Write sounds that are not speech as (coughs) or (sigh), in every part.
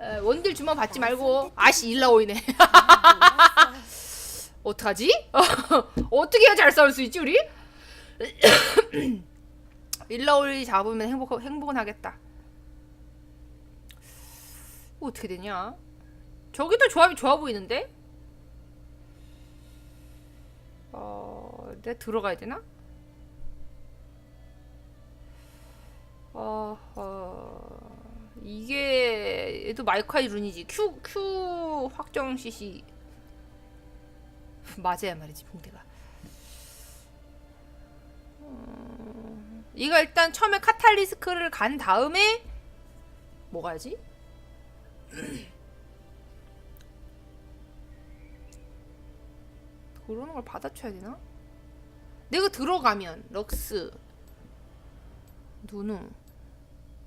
에, 원딜 주먹 받지 말고 아씨 일라오이네 (laughs) 어떡하지? (laughs) 어떻게 해야 잘 싸울 수 있지 우리? (coughs) 일라오이 잡으면 행복, 행복은 하겠다 어떻게 되냐? 저기도 조합이 좋아 보이는데? 어, 내가 들어가야 되나? 어, 어, 이게 얘도 마이카이 룬이지. Q Q 확정 CC (laughs) 맞아야 말이지 붕대가. 어, 이거 일단 처음에 카탈리스크를 간 다음에 뭐 가야지? (clears throat) 그러는 걸 받아쳐야 되나? 내가 들어가면 럭스 누누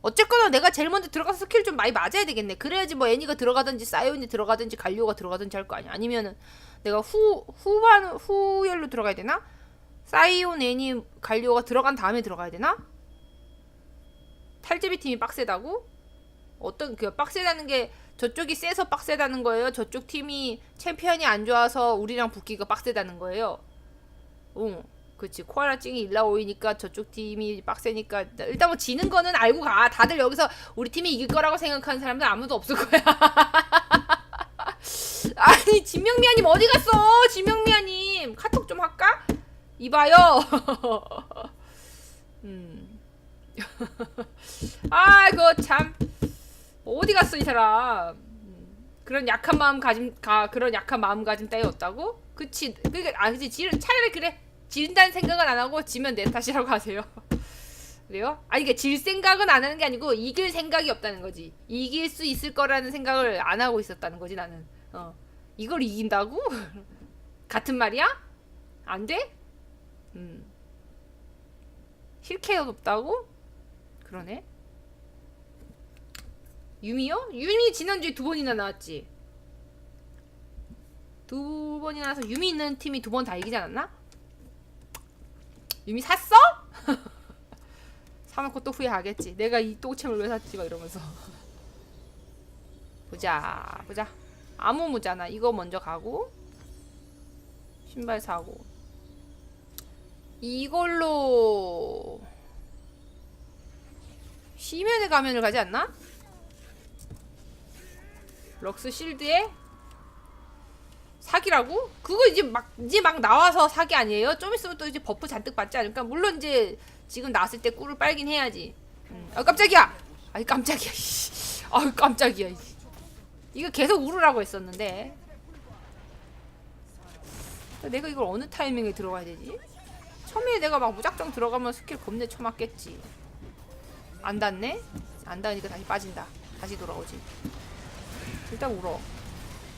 어쨌거나 내가 제일 먼저 들어가서 스킬 좀 많이 맞아야 되겠네 그래야지 뭐 애니가 들어가든지 사이온이 들어가든지 갈리오가 들어가든지 할 거 아니야 아니면은 내가 후 후반 후열로 들어가야 되나? 사이온 애니 갈리오가 들어간 다음에 들어가야 되나? 탈제비 팀이 빡세다고? 어떤 그 빡세다는 게 저쪽이 세서 빡세다는 거예요? 저쪽 팀이 챔피언이 안 좋아서 우리랑 붙기가 빡세다는 거예요? 응. 그치 코알라 찡이 일라 오이니까 저쪽 팀이 빡세니까 일단 뭐 지는 거는 알고 가. 다들 여기서 우리 팀이 이길 거라고 생각하는 사람들 아무도 없을 거야. (laughs) 아니 진명미아님 어디 갔어? 진명미아님 카톡 좀 할까? 이봐요. (laughs) 음. (laughs) 아 그거 참. 어디 갔어 이 사람? 음, 그런 약한 마음 가짐 가 그런 약한 마음 가짐 따위 없다고? 그치. 그게 아 그치. 지 차라리 그래 지른다는 생각은 안 하고 지면 내 탓이라고 하세요. (laughs) 그래요? 아니 이게 질 생각은 안 하는 게 아니고 이길 생각이 없다는 거지. 이길 수 있을 거라는 생각을 안 하고 있었다는 거지 나는. 어. 이걸 이긴다고? (laughs) 같은 말이야? 안 돼? 음. 힐케어 없다고? 그러네. 유미요? 유미 지난주에 두 번이나 나왔지. 두 번이나 나서 유미 있는 팀이 두 번 다 이기지 않았나? 유미 샀어? (laughs) 사놓고 또 후회하겠지. 내가 이 똥챔을 왜 샀지? 막 이러면서. (laughs) 보자, 보자. 아무 무잖아. 이거 먼저 가고 신발 사고 이걸로 시면의 가면을 가지 않나? 럭스 실드에 사기라고? 그거 이제 막 이제 막 나와서 사기 아니에요? 좀 있으면 또 이제 버프 잔뜩 받지 않을까? 물론 이제 지금 나왔을 때 꿀을 빨긴 해야지. 음. 아 깜짝이야. 아이 깜짝이야. 씨. 아유 깜짝이야. 씨. 이거 계속 우르라고 했었는데. 내가 이걸 어느 타이밍에 들어가야 되지? 처음에 내가 막 무작정 들어가면 스킬 겁내 쳐맞겠지. 안 닿네? 안 닿으니까 다시 빠진다. 다시 돌아오지. 일단 울어.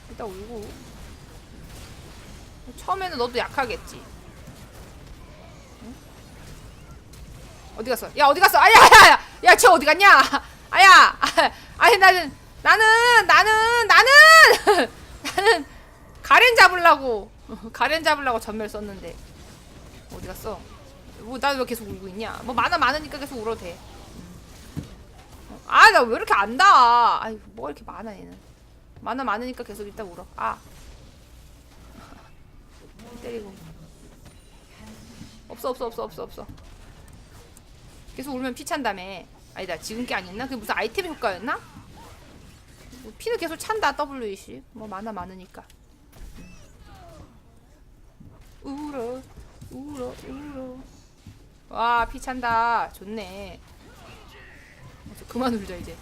일단 울고. 처음에는 너도 약하겠지. 응? 어디 갔어? 야 어디 갔어? 아야 야야 야 쟤 어디 갔냐? 아야 아니 나는 나는 나는 나는 (laughs) 나는 가렌 잡으려고 가렌 잡으려고 전멸 썼는데 어디 갔어? 뭐나왜 계속 울고 있냐? 뭐 만화 많으니까 계속 울어도 돼. 아 나 왜 이렇게 안다? 아이 뭐가 이렇게 많아 얘는. 만화 많으니까 계속 일단 울어. 아 때리고. 없어 없어 없어 없어 없어. 계속 울면 피 찬다며. 아니다 지금 게 아니었나? 그게 무슨 아이템 효과였나? 뭐 피는 계속 찬다 WC 뭐 많아 많으니까. 울어 울어 울어. 와 피 찬다. 좋네. 어, 저 그만 울자 이제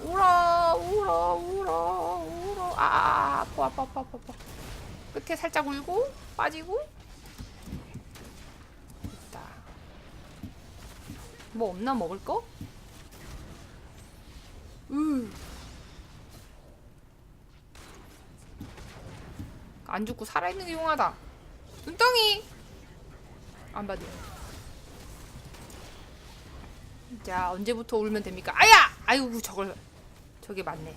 울어 울어 울어 울어. 아 아파 아파 아파 아파 아파. 끝에 살짝 울고 빠지고 됐다. 뭐 없나 먹을 거? 으 안 죽고 살아있는 게 용하다. 눈덩이! 안 받음 자 언제부터 울면 됩니까? 아야! 아이고 저걸 저게 맞네.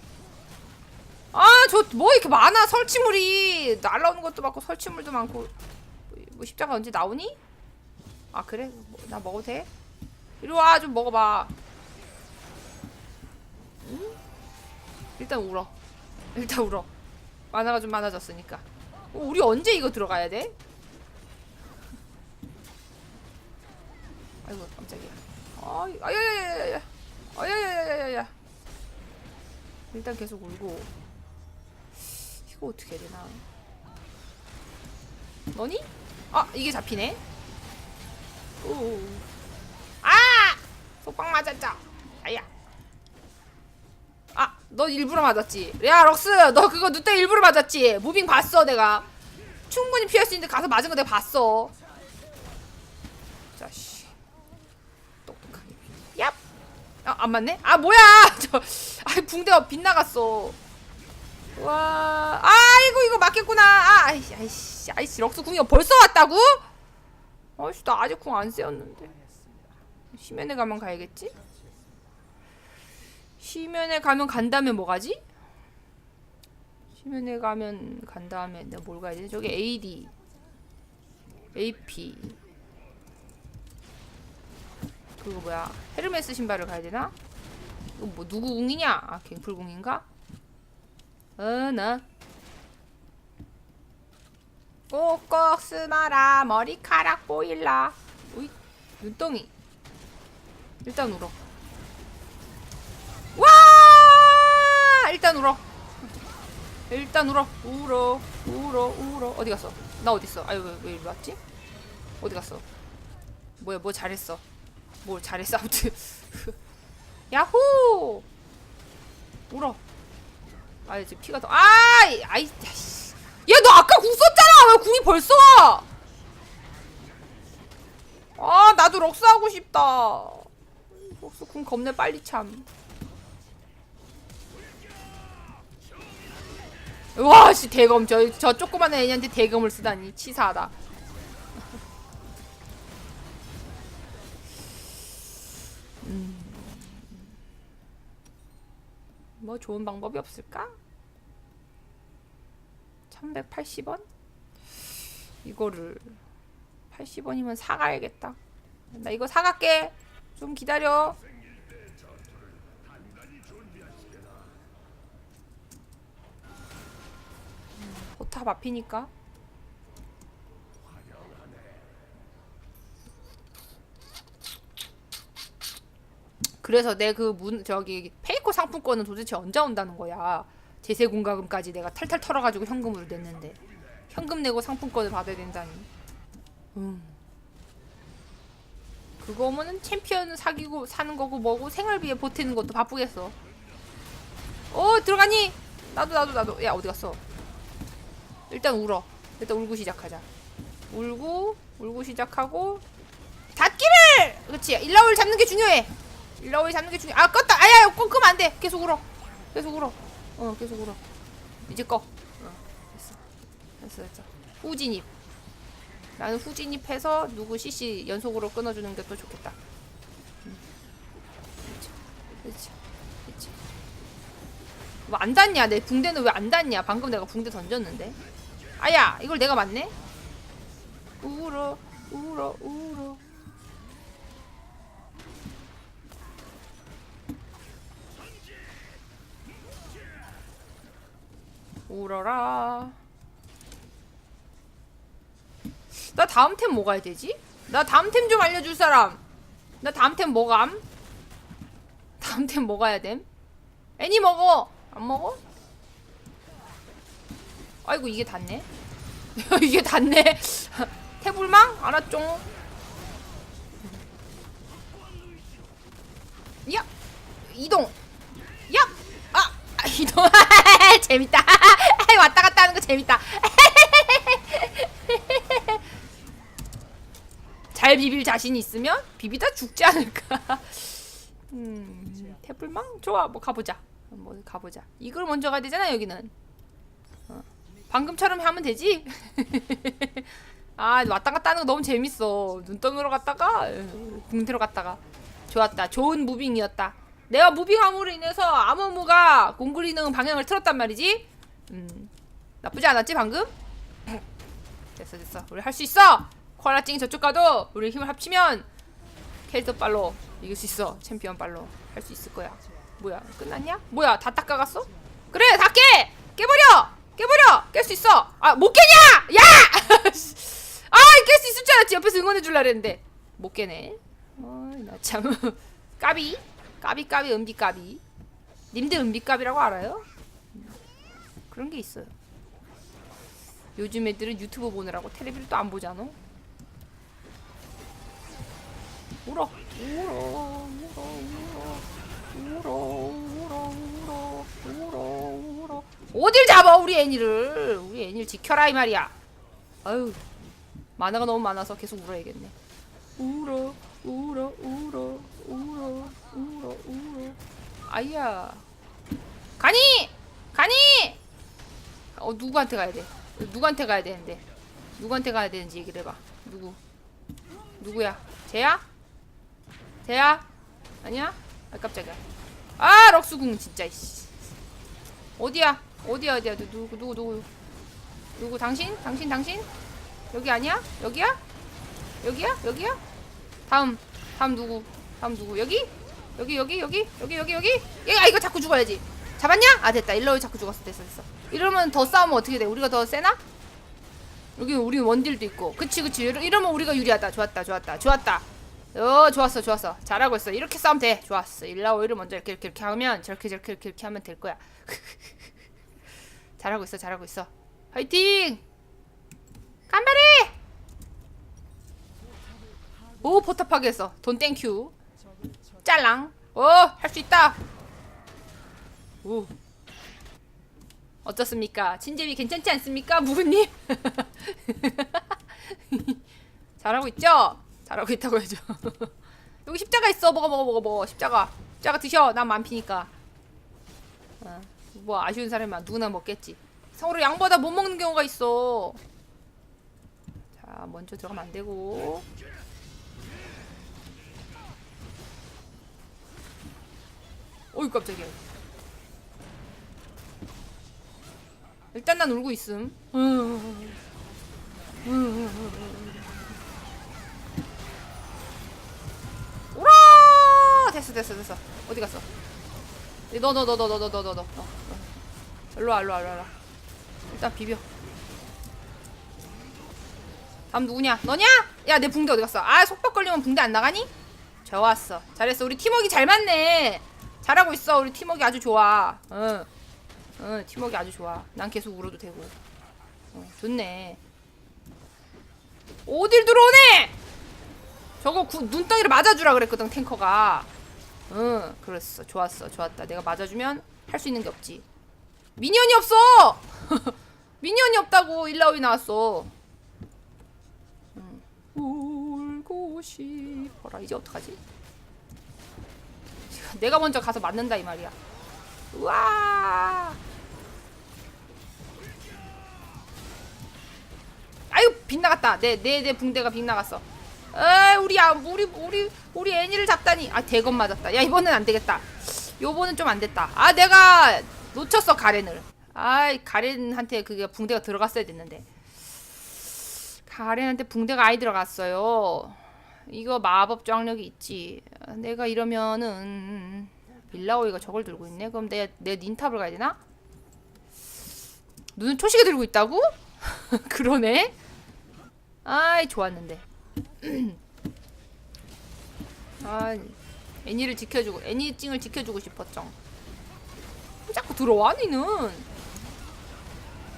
아, 저 뭐 이렇게 많아 설치물이 날라오는 것도 많고 설치물도 많고 뭐, 뭐 십자가 언제 나오니? 아 그래? 뭐, 나 먹어도 돼? 이리 와 좀 먹어봐. 응? 일단 울어. 일단 울어. 만화가 좀 많아졌으니까. 어, 우리 언제 이거 들어가야 돼? 아이고 깜짝이야. 아야야야야야. 아야야야야야. 일단 계속 울고. 이거 어떻게 해야 되나? 너니? 아 이게 잡히네. 오. 아! 속박 맞았죠. 아야. 아, 너 일부러 맞았지. 야, 럭스, 너 그거 누때 일부러 맞았지. 무빙 봤어, 내가. 충분히 피할 수 있는데 가서 맞은 거 내가 봤어. 자씨. 똑똑하게. 얍. 아, 안 맞네? 아, 뭐야! (laughs) 저, 아, 붕대가 빗나갔어. 와, 아이고, 이거 맞겠구나. 아, 아이씨, 아이씨, 아이씨, 럭스 궁이 벌써 왔다고? 아이씨, 나 아직 궁 안 세웠는데. 시면에 가면 가야겠지? 시면에 가면 간 다음에 뭐 가지? 시면에 가면 간 다음에 내가 뭘 가야 되지? 저기 AD AP 그거 뭐야? 헤르메스 신발을 가야 되나? 이거 뭐 누구 궁이냐? 아 갱플 궁인가? 어나 꼭꼭 스마라 머리카락 보일라. 우이 눈덩이. 일단 울어. 와! 일단 울어. 일단 울어. 울어 울어 울어. 어디 갔어? 나 어디 있어? 아유 왜, 왜 이리 왔지? 어디 갔어? 뭐야 뭐 잘했어 뭘 잘했어 아무튼 (laughs) 야호! 울어. 아 이제 피가 더 아이 아이 야너 아까 궁 썼잖아! 왜 궁이 벌써 와? 아 나도 럭스 하고 싶다. 럭스 궁 겁내 빨리 참. 와, 씨 대검. 저, 저 조그만 애한테 대검을 쓰다니. 치사하다. 뭐 좋은 방법이 없을까? 1180원? 이거를 80원이면 사가야겠다. 나 이거 사갈게. 좀 기다려. 포탑 앞이니까. 그래서 내 그 문 저기 페이커 상품권은 도대체 언제 온다는 거야. 제세 공과금까지 내가 탈탈 털어가지고 현금으로 냈는데 현금 내고 상품권을 받아야 된다니. 음. 그거면은 챔피언 사기고 사는 거고 뭐고 생활비에 보태는 것도 바쁘겠어. 어 들어가니? 나도 나도 나도. 야 어디 갔어? 일단 울어. 일단 울고 시작하자. 울고 울고 시작하고 닫기를. 그렇지. 일라울 잡는 게 중요해. 일라울 잡는 게 중요. 아 껐다. 아야 껐 끄면 안 돼. 계속 울어. 계속 울어. 어 계속 울어. 이제 꺼. 어 됐어. 됐어 됐어. 후진입. 나는 후진입 해서 누구 CC 연속으로 끊어주는 게 또 좋겠다. 음. 그렇지. 그렇지. 뭐안 닿냐? 내 붕대는 왜 안 닿냐? 방금 내가 붕대 던졌는데. 아야, 이걸 내가 맞네? 울어, 울어, 울어. 울어라. 나 다음 템 뭐 가 야 되지? 나 다음 템 좀 알려줄 사람. 나 다음 템 뭐감? 다음 템뭐 가야 됨? 애니 먹어. 안 먹어? 아이고 이게 닿네. (laughs) 이게 닿네. (laughs) 태불망 알았죠? 야 이동. 야 아, 아 이동. (laughs) (laughs) 재밌다. (laughs) 왔다 갔다 하는 거 재밌다. (laughs) 잘 비빌 자신 있으면 비비다 죽지 않을까. 음, 태블망 좋아. 뭐 가보자. 뭐 가보자. 이걸 먼저 가야 되잖아 여기는. 어. 방금처럼 하면 되지. 아 왔다 갔다 하는 거 너무 재밌어. 눈덩이로 갔다가 붕대로 갔다가 좋았다. 좋은 무빙이었다. 내가 무빙함으로 인해서 아무무가 공그리는 방향을 틀었단 말이지. 음, 나쁘지 않았지 방금? (clears throat) 됐어 됐어. 우리 할 수 있어. 코알라찡이 저쪽 가도 우리 힘을 합치면 캐릭터 빨로 이길 수 있어 챔피언 빨로 할 수 있을 거야 뭐야 끝났냐? 뭐야 다 닦아갔어? 그래 다 깨! 깨버려! 깨버려! 깰 수 있어 아 못 깨냐! 야! (laughs) 아 깰 수 있을 줄 알았지 옆에서 응원해 줄라 그랬는데 못 깨네 어이 나참 (laughs) 까비 까비 까비 은비 까비. 님들 은비 까비라고 알아요? 그런 게 있어요. 요즘 애들은 유튜브 보느라고 텔레비를 또 안 보잖아. 울어 울어 울어 울어 울어 울어 울어 울어 어딜 잡아 우리 애니를? 우리 애니를 지켜라 이 말이야. 아유 만화가 너무 많아서 계속 울어야겠네. 울어 울어 울어 울어 울어 아이야. 가니! 가니! 어 누구한테 가야 돼? 누구한테 가야 되는데? 누구한테 가야 되는지 얘기를 해봐. 누구? 누구야? 쟤야? 쟤야? 아니야? 아 깜짝이야. 아 럭스궁 진짜 이씨. 어디야? 어디야 어디야? 누구 누구 누구? 누구 당신? 당신 당신? 여기 아니야? 여기야? 여기야? 여기야? 다음 다음 누구? 다음 누구? 여기 여기 여기 여기 여기 여기 여기. 여기 아 이거 자꾸 죽어야지. 잡았냐? 아 됐다. 일러이 자꾸 죽었어. 됐어 됐어. 이러면 더 싸우면 어떻게 돼? 우리가 더 세나? 여기 우리 원딜도 있고. 그치 그치. 이러- 이러면 우리가 유리하다. 좋았다 좋았다 좋았다. 어 좋았어 좋았어. 잘하고 있어. 이렇게 싸우면 돼. 좋았어. 일라오이를 먼저 이렇게 이렇게 이렇게 하면 저렇게 저렇게 이렇게, 이렇게 하면 될 거야. (laughs) 잘하고 있어 잘하고 있어. 화이팅! 간발이! 오 포탑 파괴했어. 돈 땡큐 짤랑. 어할 수 있다. 오. 어떻습니까? 친제비 괜찮지 않습니까 무구님? (laughs) 잘하고 있죠? 잘하고 있다고 해줘. (laughs) 여기 십자가 있어. 먹어 먹어 먹어 먹어. 십자가. 십자가 드셔. 난 만피니까. 어, 뭐 아쉬운 사람이면 누구나 먹겠지. 서로 양보다 못 먹는 경우가 있어. 자 먼저 들어가면 안 되고 어이 깜짝이야. 일단 난 울고 있음. 오라! 됐어 됐어 됐어. 어디 갔어? 너 너 너 너 너 너 너 너 너. 일로 와 일로 와 일로 와. 일단 비벼. 다음 누구냐? 너냐? 야 내 붕대 어디 갔어? 아 속박 걸리면 붕대 안 나가니? 좋았어. 잘했어. 우리 팀워크 잘 맞네 잘하고 있어. 우리 팀워크 아주 좋아. 응. 응 팀워크 아주 좋아. 난 계속 울어도 되고. 어, 좋네. 어딜 들어오네 저거 구, 눈덩이를 맞아주라 그랬거든 탱커가. 응 그랬어. 좋았어. 좋았다. 내가 맞아주면 할 수 있는 게 없지. 미니언이 없어! (laughs) 미니언이 없다고 일라오이 나왔어. 응. 울고 싶어라. 이제 어떡하지 (laughs) 내가 먼저 가서 맞는다 이 말이야. 우와! 아유 빗나갔다. 내내내 붕대가 빗나갔어. 에 우리 아 우리 우리 우리 애니를 잡다니. 아 대건 맞았다. 야 이번엔 안 되겠다. 요번은 좀 안 됐다. 아 내가 놓쳤어 가렌을. 아이 가렌한테 그게 붕대가 들어갔어야 됐는데. 가렌한테 붕대가 아예 들어갔어요. 이거 마법 저항력이 있지 내가 이러면은 밀라오이가 저걸 들고 있네? 그럼 내내 닌탑을 가야 되나? 눈은 초시계 들고 있다고? (laughs) 그러네. 아이 좋았는데. (clears throat) 아 애니를 지켜주고 애니 찡을 지켜주고 싶었죠 자꾸 들어와 니는?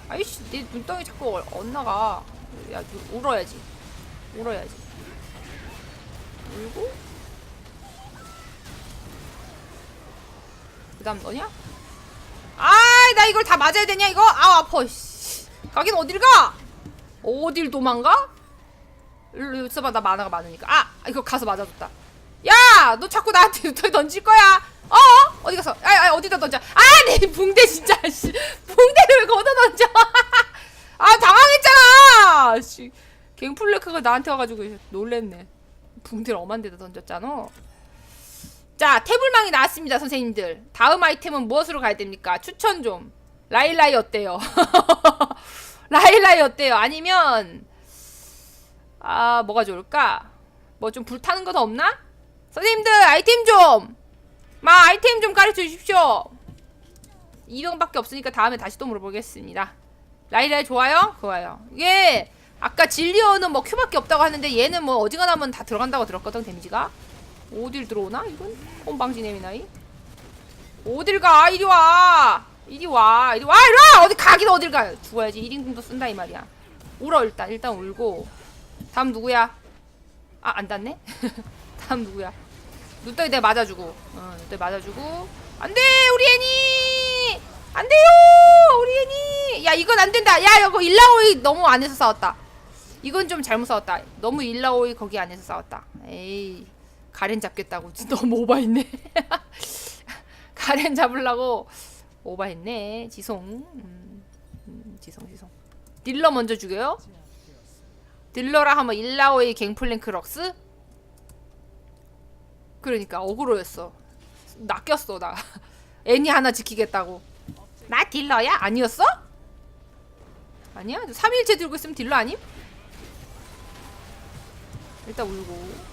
아이씨 내 눈덩이 자꾸 어- 엇나가. 야 누- 울어야지. 울어야지. 울고 그 다음 너냐? 아이 나 이걸 다 맞아야 되냐 이거? 아우 아파 씨. 가긴 어딜 가? 어딜 도망가? 일로 있어봐 나 만화가 많으니까. 아 이거 가서 맞아줬다. 야 너 자꾸 나한테 (laughs) 던질 거야. 어? 어디 갔어? 아, 아 어디다 던져? 아내 (laughs) 붕대 진짜 씨. 붕대를 왜 거기다 던져? (laughs) 아 당황했잖아. 씨. 갱플레크가 나한테 와가지고 놀랬네. 붕대를 엄한 데다 던졌잖아 자 태블망이 나왔습니다 선생님들 다음 아이템은 무엇으로 가야 됩니까 추천 좀 라일라이 어때요 (laughs) 라일라이 어때요 아니면 아 뭐가 좋을까 뭐 좀 불타는 거 더 없나 선생님들 아이템 좀! 마 아이템 좀 가르쳐 주십시오. 2병밖에 없으니까 다음에 다시 또 물어보겠습니다. 라이라이 좋아요? 좋아요. 이게 아까 진리어는 뭐 큐밖에 없다고 하는데 얘는 뭐 어지간하면 다 들어간다고 들었거든 데미지가. 어딜 들어오나 이건? 꼼방지네미나이. 어딜 가? 이리 와. 이리 와. 이리 와. 이리 와. 어디 가긴 어딜 가. 죽어야지. 1인궁도 쓴다 이 말이야. 울어 일단. 일단 울고. 다음 누구야? 아, 안 닿네? (laughs) 다음 누구야? 눈덩이 내가 맞아주고. 어, 눈덩이 맞아주고. 안 돼! 우리 애니! 안 돼요! 우리 애니! 야, 이건 안 된다! 야, 이거 일라오이 너무 안에서 싸웠다. 이건 좀 잘못 싸웠다. 너무 일라오이 거기 안에서 싸웠다. 에이, 가렌 잡겠다고. (laughs) 너무 오바했네. (laughs) 가렌 잡으려고 오바했네. 지송. 음, 음, 지송, 지송. 딜러 먼저 죽여요? 딜러라 하면 일라오이 갱플랭크 럭스? 그러니까 어그로였어. 낚였어 나. (laughs) 애니 하나 지키겠다고. 나 딜러야? 아니었어? 아니야? 3일째 들고 있으면 딜러 아님? 일단 울고.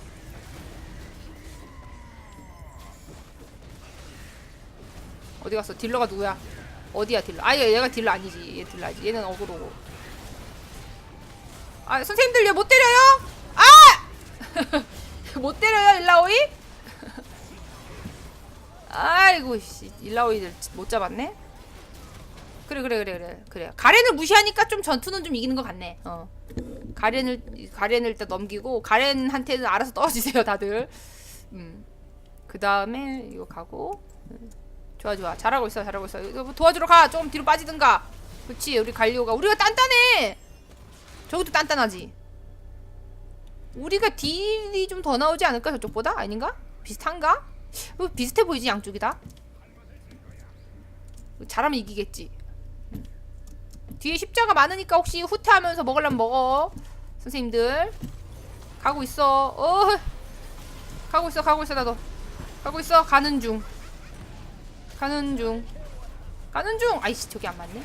어디 갔어? 딜러가 누구야? 어디야 딜러? 아 얘- 얘가 딜러 아니지. 얘 딜러 아니지. 얘는 어그로고. 아 선생님들 얘 못 때려요? 아! (laughs) 못 때려요 일라오이? (laughs) 아이고 씨 일라오이들 못 잡았네. 그래 그래 그래 그래 그래 가렌을 무시하니까 좀 전투는 좀 이기는 것 같네. 어 가렌을 가렌을 일단 넘기고 가렌한테는 알아서 떨어지세요 다들. 음그 다음에 이거 가고 음. 좋아 좋아 잘하고 있어 잘하고 있어 뭐 도와주러 가좀 뒤로 빠지든가. 그렇지 우리 갈리오가 우리가 단단해. 저것도 단단하지. 우리가 딜이 좀 더 나오지 않을까 저쪽보다 아닌가? 비슷한가? 뭐 비슷해 보이지 양쪽이 다. 잘하면 이기겠지. 음. 뒤에 십자가 많으니까 혹시 후퇴하면서 먹으려면 먹어. 선생님들 가고 있어. 어 가고 있어 가고 있어 나도 가고 있어 가는 중 가는 중. 가는 중. 아이씨 저기 안 맞네.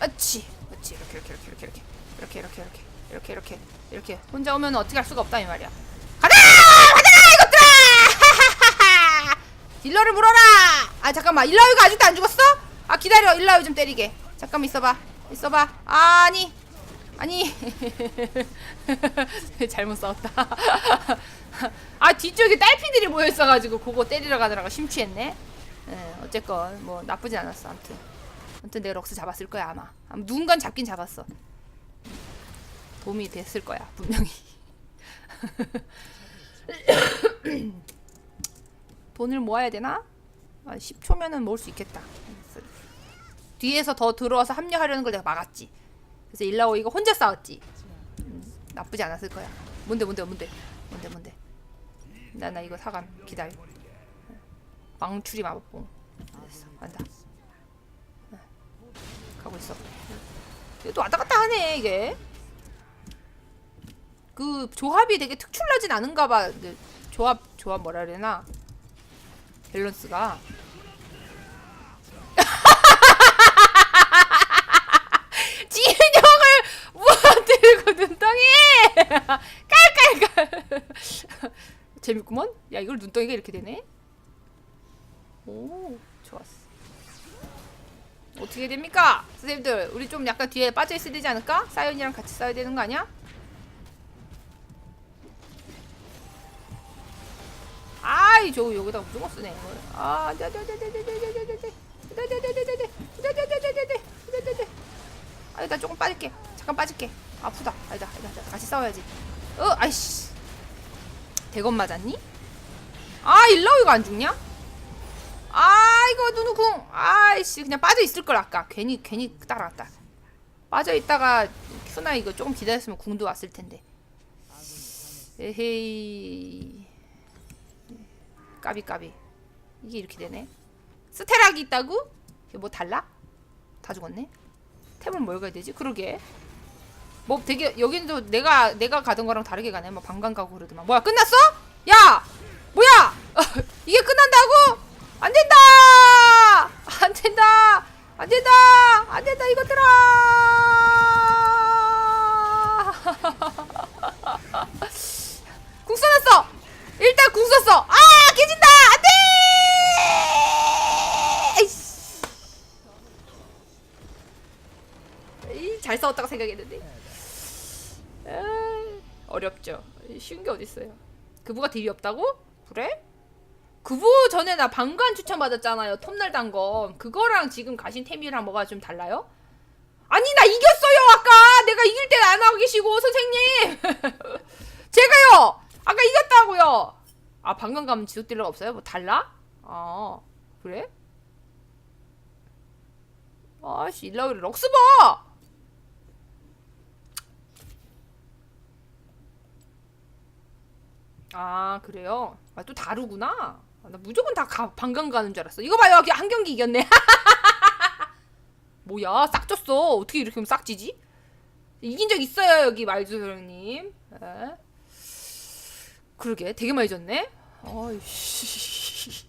아치 그렇지. 이렇게 이렇게 이렇게 이렇게 이렇게. 이렇게 이렇게 이렇게. 이렇게 이렇게. 이렇게. 혼자 오면 어떻게 할 수가 없다 이 말이야. 가자! 가자! 이것들아! 딜러를 물어라! 아 잠깐만. 일라오이가 아직도 안 죽었어? 아 기다려. 일라오이 좀 때리게. 잠깐만 있어봐. 있어봐. 아니. 아니. (laughs) 잘못 싸웠다. (laughs) 아 뒤쪽에 딸피들이 모여있어가지고 그거 때리러 가느라고 심취했네. 예, 어쨌건 뭐 나쁘지 않았어 아무튼. 아무튼 내가 럭스 잡았을 거야 아마. 아마 누군간 잡긴 잡았어. 도움이 됐을 거야 분명히. (laughs) 돈을 모아야 되나? 아, 10초면은 모을 수 있겠다. 뒤에서 더 들어와서 합류하려는 걸 내가 막았지. 그래서 일라오 이거 혼자 싸웠지. 음, 나쁘지 않았을 거야. 뭔데 뭔데 뭔데? 뭔데 뭔데? 나 나 이거 사감 기다려. 망추리 마법봉 됐어 간다. 가고 있어. 얘도 왔다 갔다 하네 이게. 그 조합이 되게 특출나진 않은가 봐. 조합 조합 뭐라 그래나? 밸런스가. (laughs) 진영을 무너뜨리고 눈덩이! 깔깔깔. (laughs) 재밌구먼? 야 이걸 눈덩이가 이렇게 되네? 오 좋았어 어떻게 됩니까? 선생님들 우리 좀 약간 뒤에 빠져 있어야 되지 않을까? 사연이랑 같이 싸야 되는 거 아니야? 아이 저 여기다 무조건 쓰네 이걸 아 아니다 조금 빠질게 잠깐 빠질게 아프다 아니다 아니다. 같이 싸워야지 어 아이씨 대건 맞았니? 아 일라오이가 안 죽냐? 아 이거 누누 궁 아이씨 그냥 빠져 있을 걸 아까. 괜히 괜히 따라갔다. 빠져 있다가 큐나 이거 조금 기다렸으면 궁도 왔을 텐데. 에헤이. 까비 까비. 이게 이렇게 되네. 스테락이 있다고? 뭐 달라? 다 죽었네. 템을 뭘 가야 되지? 그러게. 뭐 되게 여기도 내가 내가 가던 거랑 다르게 가네. 뭐 방광 가고 그러더만. 뭐야 끝났어? 야! 뭐야! (laughs) 이게 끝난다고? 안 된다! 안 된다! 안 된다! 안 된다 이것들아! 궁 쏘놨어! 일단 궁 쏘았어! 아! 깨진다! 안 돼! 잘 싸웠다고 생각했는데 아, 어렵죠. 쉬운 게 어딨어요. 그부가 딜이 없다고? 그래? 그부 전에 나 방관 추천 받았잖아요 톱날 단거 그거랑 지금 가신 템이랑 뭐가 좀 달라요? 아니 나 이겼어요 아까 내가 이길 때 안 하고 계시고 선생님 (laughs) 제가요 아까 이겼다고요 아 방관 가면 지속 딜러가 없어요? 뭐 달라? 아 그래? 아씨 일라우리 럭스 봐아 그래요? 아 또 다르구나. 아, 나 무조건 다 가, 방광 가는 줄 알았어. 이거 봐요, 여기 한 경기 이겼네. (laughs) 뭐야, 싹 졌어. 어떻게 이렇게 싹 지지? 이긴 적 있어요, 여기 말주형님. 에? 그러게, 되게 많이 졌네. 어이씨.